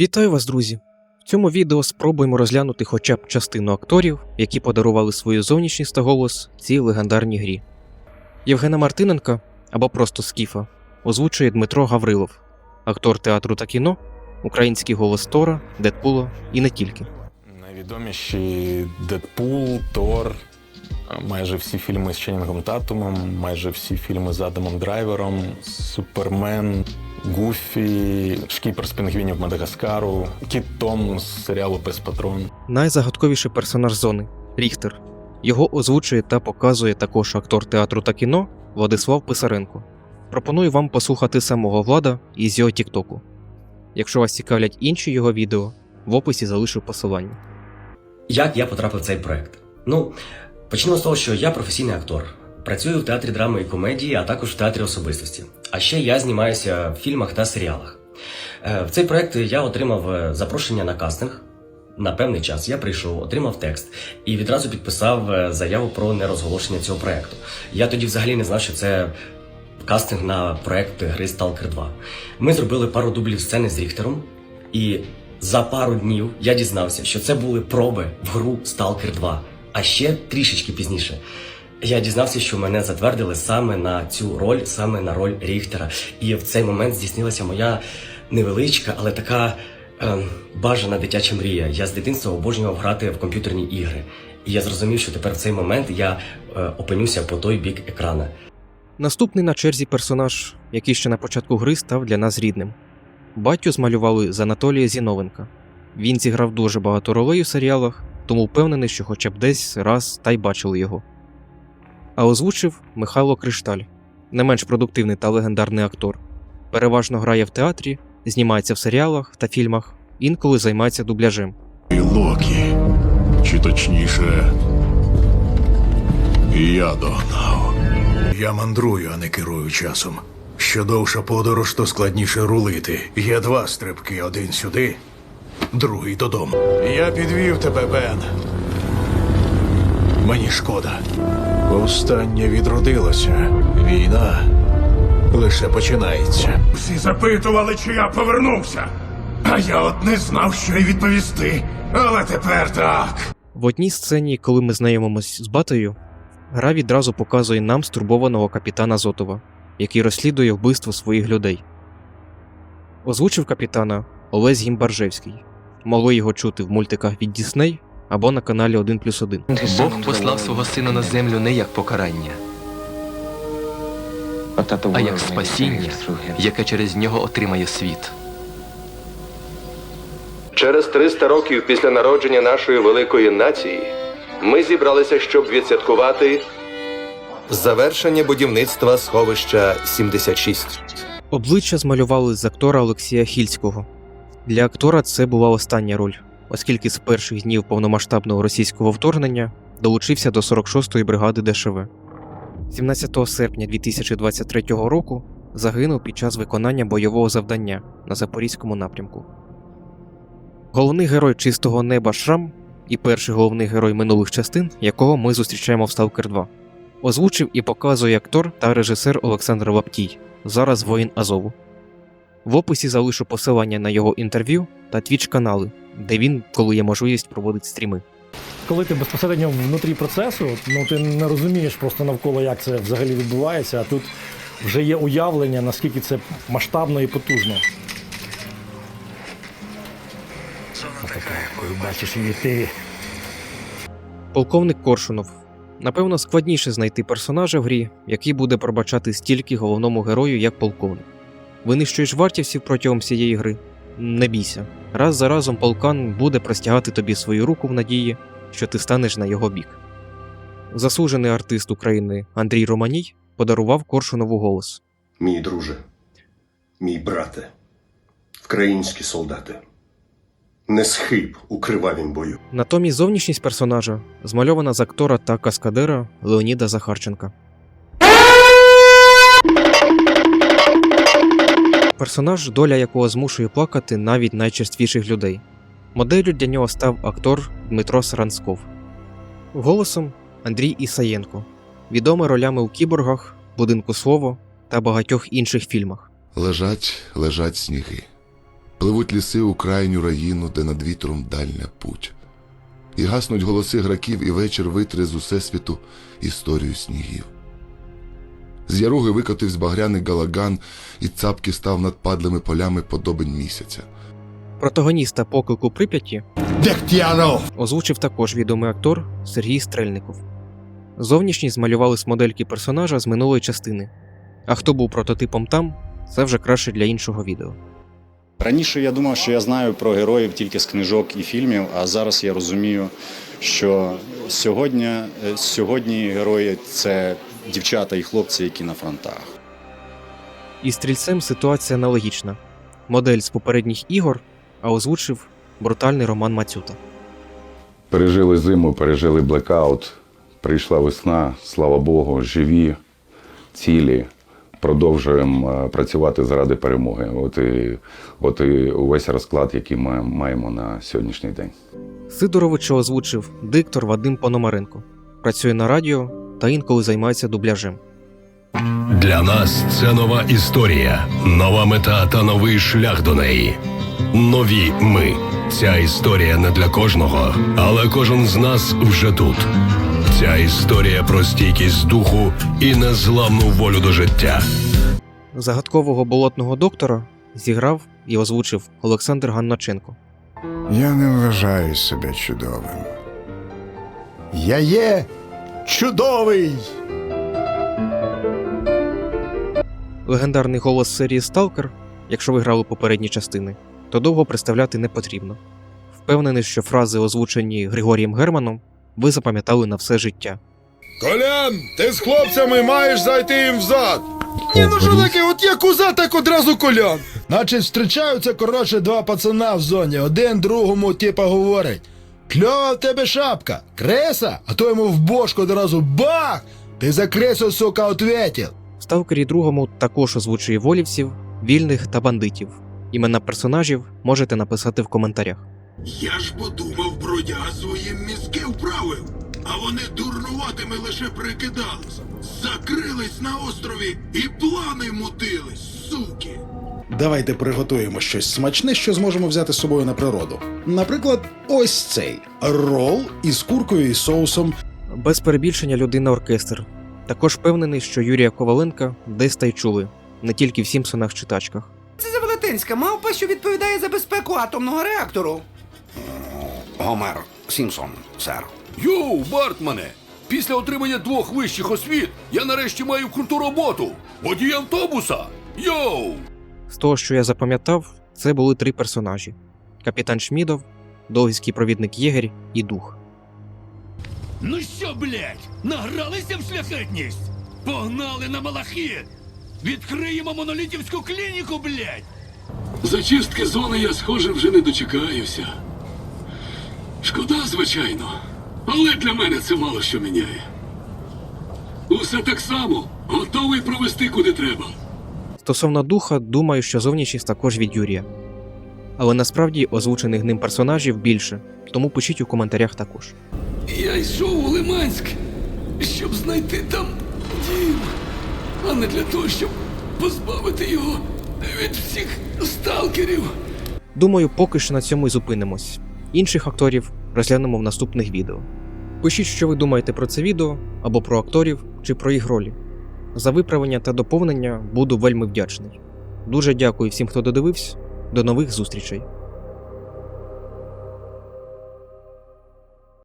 Вітаю вас, друзі! В цьому відео спробуємо розглянути хоча б частину акторів, які подарували свою зовнішність та голос цій легендарній грі. Євгена Мартиненка або просто Скіфа озвучує Дмитро Гаврилов, актор театру та кіно, український голос Тора, Дедпула і не тільки. Найвідоміші Дедпул, Тор, майже всі фільми з Ченнінгом Татумом, майже всі фільми з Адамом Драйвером, Супермен, Гуфі, Шкіпер з пінгвінів Мадагаскару, Кіт Том з серіалу Пес Патрон. Найзагадковіший персонаж зони Ріхтер. Його озвучує та показує також актор театру та кіно Владислав Писаренко. Пропоную вам послухати самого влада із його Тіктоку. Якщо вас цікавлять інші його відео, в описі залишу посилання. Як я потрапив в цей проект? Ну, почнемо з того, що я професійний актор. Працюю в театрі драми і комедії, а також в театрі особистості. А ще я знімаюся в фільмах та серіалах. Е, В цей проект я отримав е, запрошення на кастинг. На певний час я прийшов, отримав текст і відразу підписав е, заяву про нерозголошення цього проекту. Я тоді взагалі не знав, що це кастинг на проект гри Stalker 2. Ми зробили пару дублів сцени з Ріхтером, і за пару днів я дізнався, що це були проби в гру Stalker 2. А ще трішечки пізніше. Я дізнався, що мене затвердили саме на цю роль, саме на роль Ріхтера. І в цей момент здійснилася моя невеличка, але така ем, бажана дитяча мрія. Я з дитинства обожнював грати в комп'ютерні ігри. І я зрозумів, що тепер в цей момент я е, опинюся по той бік екрана. Наступний на черзі персонаж, який ще на початку гри став для нас рідним. Батю змалювали з Анатолія Зіновенка. Він зіграв дуже багато ролей у серіалах, тому впевнений, що хоча б десь раз та й бачили його. А озвучив Михайло Кришталь, не менш продуктивний та легендарний актор. Переважно грає в театрі, знімається в серіалах та фільмах, інколи займається дубляжем. Локі. Чи точніше, я догнав. Я мандрую, а не керую часом. Що довша подорож, то складніше рулити. Є два стрибки: один сюди, другий додому. Я підвів тебе, Бен. Мені шкода. Останнє відродилося. Війна лише починається. Всі запитували, чи я повернувся. А я от не знав, що й відповісти. Але тепер так. В одній сцені, коли ми знайомимось з батою, гра відразу показує нам стурбованого капітана Зотова, який розслідує вбивство своїх людей. Озвучив капітана Олесь Гімбаржевський. Могли його чути в мультиках від Дісней або на каналі 1 плюс 1. Бог послав свого сина на землю не як покарання, а як спасіння, яке через нього отримає світ. Через 300 років після народження нашої великої нації ми зібралися, щоб відсвяткувати завершення будівництва сховища 76. Обличчя змалювали з актора Олексія Хільського. Для актора це була остання роль, оскільки з перших днів повномасштабного російського вторгнення долучився до 46-ї бригади ДШВ. 17 серпня 2023 року загинув під час виконання бойового завдання на Запорізькому напрямку. Головний герой чистого неба Шрам і перший головний герой минулих частин, якого ми зустрічаємо в Stalker 2. Озвучив і показує актор та режисер Олександр Лаптій, зараз воїн Азову. В описі залишу посилання на його інтерв'ю та твіч канали, де він, коли є можливість, проводить стріми. коли ти безпосередньо внутрі процесу, ну ти не розумієш просто навколо, як це взагалі відбувається, а тут вже є уявлення, наскільки це масштабно і потужно. Отака, коли бачиш її ти. Полковник Коршунов. Напевно, складніше знайти персонажа в грі, який буде пробачати стільки головному герою, як полковник. Винищуєш вартівців протягом всієї гри. Не бійся. Раз за разом полкан буде простягати тобі свою руку в надії, що ти станеш на його бік. Заслужений артист України Андрій Романій подарував Коршунову голос. Мій друже, мій брате, українські солдати. Не схиб у кривавім бою. Натомість зовнішність персонажа змальована з актора та каскадера Леоніда Захарченка. Персонаж, доля якого змушує плакати навіть найчерствіших людей. Моделлю для нього став актор Дмитро Сарансков. Голосом Андрій Ісаєнко, відомий ролями у кіборгах, будинку слово та багатьох інших фільмах. Лежать, лежать сніги. Пливуть ліси у крайню раїну, де над вітром дальня путь. І гаснуть голоси граків, і вечір витре з усесвіту історію снігів. З яруги викотився багряний галаган, і цапки став над падлими полями подобень місяця. Протагоніста поклику Прип'яті Дехтянов! озвучив також відомий актор Сергій Стрельников. Зовнішність змалювали з модельки персонажа з минулої частини. А хто був прототипом там, це вже краще для іншого відео. Раніше я думав, що я знаю про героїв тільки з книжок і фільмів, а зараз я розумію, що сьогодні, е, сьогодні герої це дівчата і хлопці, які на фронтах. Із стрільцем ситуація аналогічна. Модель з попередніх ігор, а озвучив брутальний Роман Мацюта. Пережили зиму, пережили блекаут. Прийшла весна, слава Богу, живі, цілі. Продовжуємо е, працювати заради перемоги. От і, от і увесь розклад, який ми маємо на сьогоднішній день. Сидоровича озвучив диктор Вадим Пономаренко. Працює на радіо та інколи займається дубляжем. Для нас це нова історія, нова мета та новий шлях до неї. Нові ми. Ця історія не для кожного, але кожен з нас вже тут. Ця історія про стійкість духу і незламну волю до життя. Загадкового болотного доктора зіграв і озвучив Олександр Ганначенко. Я не вважаю себе чудовим. Я є чудовий! Легендарний голос серії Сталкер, якщо ви грали попередні частини, то довго представляти не потрібно. Впевнений, що фрази, озвучені Григорієм Германом, ви запам'ятали на все життя. Колян, ти з хлопцями маєш зайти їм взад. Ні, ну що таке, от як узад, так одразу колян. Значить, зустрічаються, коротше, два пацана в зоні. Один другому, типа, говорить: Кльова в тебе шапка, креса, а то йому в бошку одразу бах! Ти за кресу, сука, ответил. В Сталкері другому також озвучує волівців, вільних та бандитів. Імена персонажів можете написати в коментарях. Я ж подумав, бродяга своїм мізки вправив, а вони дурнуватими лише прикидались. Закрились на острові і плани мутили, суки. Давайте приготуємо щось смачне, що зможемо взяти з собою на природу. Наприклад, ось цей рол із куркою і соусом. Без перебільшення людина оркестр. Також впевнений, що Юрія Коваленка десь та й чули, не тільки в Сімпсонах чи тачках. Це за велетенська мавпа, що відповідає за безпеку атомного реактору. Гомер Сімпсон, сер. Йоу, Бартмане! Після отримання двох вищих освіт я нарешті маю круту роботу. Водій автобуса. Йоу! З того, що я запам'ятав, це були три персонажі: капітан Шмідов, довгійський провідник Єгер і дух. Ну що, блядь, награлися в шляхетність? Погнали на малахіт! Відкриємо монолітівську клініку, блядь! Зачистки зони я, схоже, вже не дочекаюся. Шкода, звичайно, але для мене це мало що міняє. Усе так само, готовий провести куди треба. Стосовно духа, думаю, що зовнішність також від Юрія. Але насправді озвучених ним персонажів більше, тому пишіть у коментарях також. Я йшов у Лиманськ, щоб знайти там дім, а не для того, щоб позбавити його від всіх сталкерів. Думаю, поки що на цьому і зупинимось. Інших акторів розглянемо в наступних відео. Пишіть, що ви думаєте про це відео, або про акторів, чи про їх ролі. За виправлення та доповнення буду вельми вдячний. Дуже дякую всім, хто додивився. До нових зустрічей!